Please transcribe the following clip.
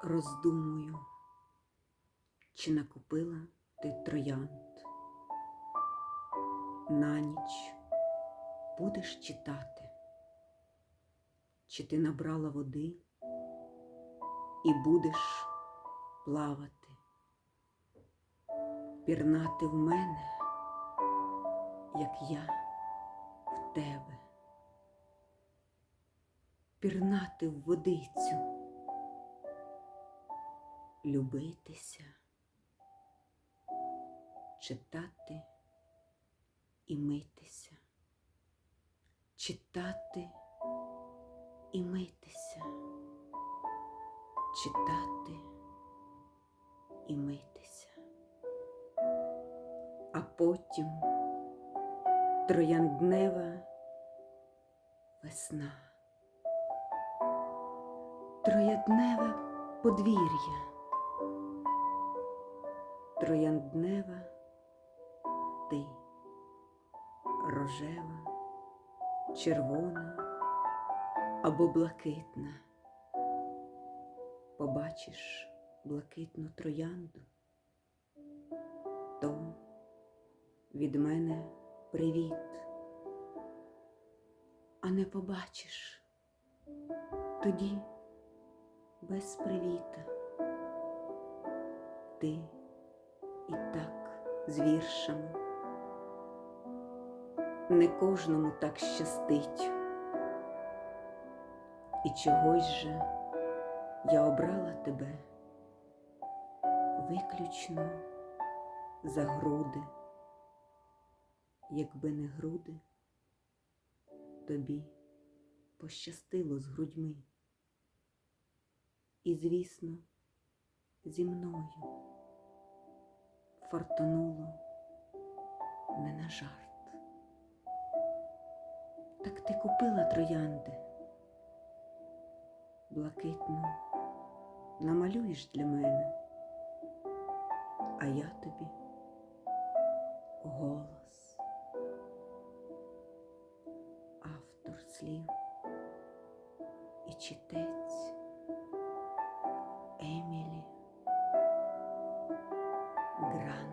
Роздумую, чи накупила ти троянд. На ніч будеш читати, чи ти набрала води і будеш плавати, пірнати в мене, як я в тебе, пірнати в водицю любитися, читати і митися, читати і митися, читати і митися, а потім троянднева весна, трояндневе подвір'я троянднева ти, рожева, червона або блакитна. Побачиш блакитну троянду, то від мене привіт, а не побачиш тоді без привіта. Ти і так з віршами. Не кожному так щастить, і чогось же я обрала тебе виключно за груди, якби не груди, тобі пощастило з грудьми. І, звісно, зі мною фортануло не на жарт. Так ти купила троянди, блакитну намалюєш для мене, а я тобі голос, автор слів і читець Grand.